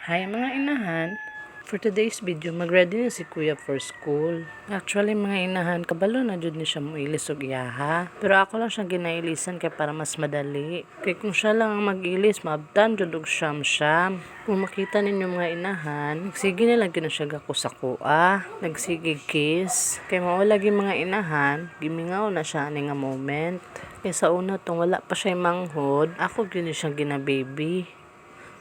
Hi mga inahan, for today's video, mag-ready na si kuya for school. Actually mga inahan, kabalo na jud ni siya muilis og iyaha. Pero ako lang siya ginailisan kay para mas madali. Kay kung siya lang ang mag-ilis, maabtan jud og siyam-siyam. Kung makita ninyo mga inahan, nagsige na lang na siya gako sa kuha. Nagsige kiss. Kay mao lagi mga inahan, gimingaw na siya ani nga moment. Kay sa una tong wala pa siya manghod, ako gyud ni siya gina-baby.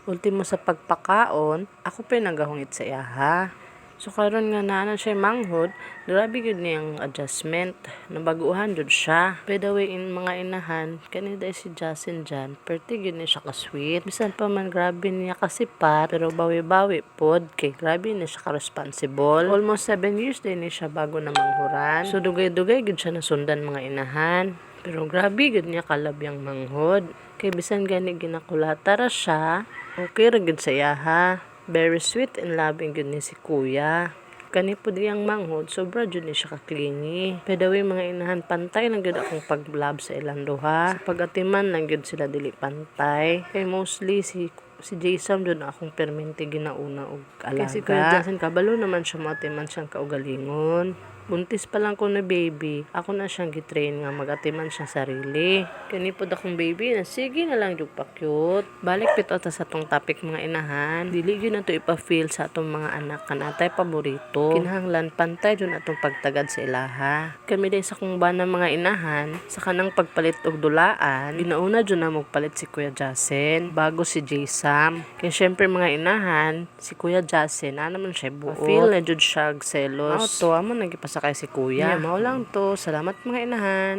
Ultimo sa pagpakaon, ako pa yung nagahungit sa iyaha. So karon nga na siya manghod, grabe gyud niyang adjustment. Nabaguhan jud siya. By the way, in mga inahan, kanina si Justin dyan, perti gyud ni siya ka-sweet. Bisan pa man grabe niya kasipat, pero bawi-bawi pod, kay grabe ni siya ka-responsible. Almost 7 years din ni siya bago na manghuran. So dugay-dugay gyud siya nasundan mga inahan. Pero grabe gud niya kalabyang manghod. Kay bisan gani ginakulata ra siya, okay ra gud sa iyaha. Very sweet and loving gud ni si kuya. Kani po diyang manghod, sobra jud ni siya ka-clingy. Pedawi mga inahan, pantay lang gud akong pag-love sa ilang duha. Sa pag-atiman lang gud sila dili pantay. Kay mostly si si Jason doon akong permente ginauna og alaga. Kasi Kuya Jason kabalo naman siya matiman siyang kaugalingon. Buntis pa lang ko na baby, ako na siyang gitrain nga magatiman siya sarili. Kani po akong baby na sige na lang yung pa-cute. Balik pito ta sa tong topic mga inahan. Dili yun na to ipa-feel sa atong mga anak kanatay paborito. Kinahanglan pantay yun atong pagtagad sa ilaha. Kami din sa kung ba mga inahan, sa kanang pagpalit og dulaan, ginauna dyan na magpalit si Kuya Jasen bago si J-Sam. Kaya syempre mga inahan, si Kuya Jasen, na naman siya buot. Feel na jud siya selos. Mao to, amo nagipasakay si Kuya. Yeah, mao lang to. Salamat mga inahan.